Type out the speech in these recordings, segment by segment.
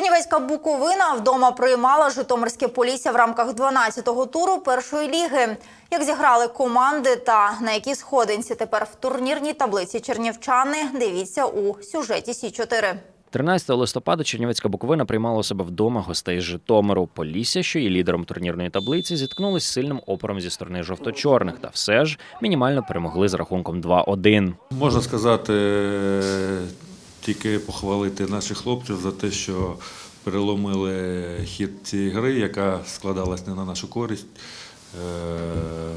Чернівецька Буковина вдома приймала Житомирське Полісся в рамках 12-го туру першої ліги. Як зіграли команди та на якій сходинці тепер в турнірній таблиці чернівчани, дивіться у сюжеті Сі 4 13 листопада Чернівецька Буковина приймала у себе вдома гостей з Житомиру. Полісся, що є лідером турнірної таблиці, зіткнулись з сильним опором зі сторони жовто-чорних, та все ж мінімально перемогли з рахунком 2-1. Можна сказати, тільки похвалити наших хлопців за те, що переломили хід цієї гри, яка складалась не на нашу користь. Е,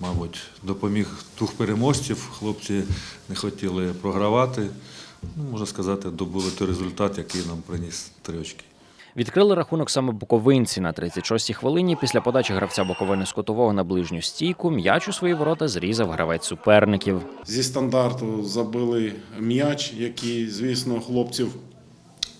Мабуть, допоміг двох переможців. Хлопці не хотіли програвати. Ну, можна сказати, добули той результат, який нам приніс три очки. Відкрили рахунок саме буковинці на 36-й хвилині. Після подачі гравця Буковини з кутового на ближню стійку м'яч у свої ворота зрізав гравець суперників. Зі стандарту забили м'яч, який, звісно, хлопців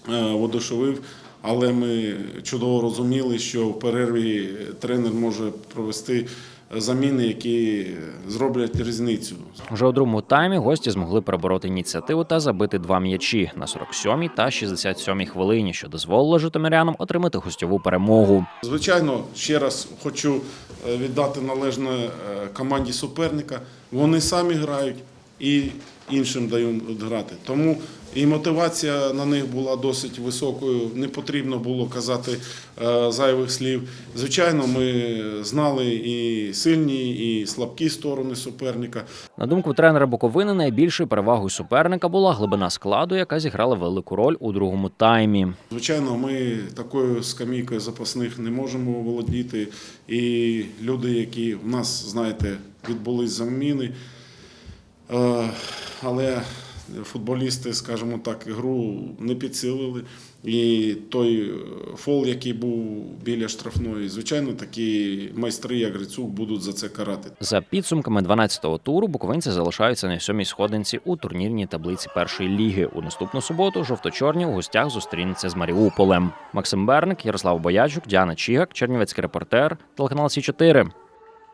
е. Але ми чудово розуміли, що в перерві тренер може провести заміни, які зроблять різницю. Вже у другому таймі гості змогли перебороти ініціативу та забити два м'ячі на 47-й та 67-й хвилині, що дозволило житомирянам отримати гостьову перемогу. Звичайно, ще раз хочу е, віддати належне е, команді суперника. Вони самі грають і іншим дають грати. Тому і мотивація на них була досить високою. Не потрібно було казати е, зайвих слів. Звичайно, ми знали і сильні, і слабкі сторони суперника. На думку тренера Буковини, найбільшою перевагою суперника була глибина складу, яка зіграла велику роль у другому таймі. Звичайно, ми такою скамійкою запасних не можемо володіти. І люди, які в нас, знаєте, відбулись заміни. Е, Але футболісти, скажімо так, гру не підсилили. І той фол, який був біля штрафної, звичайно, такі майстри, як Грицук, будуть за це карати. За підсумками 12-го туру буковинці залишаються на сьомій сходинці у турнірній таблиці першої ліги. У наступну суботу жовто-чорні у гостях зустрінуться з Маріуполем. Максим Берник, Ярослав Боячук, Діана Чігак, Чернівецький репортер, телеканал Сі 4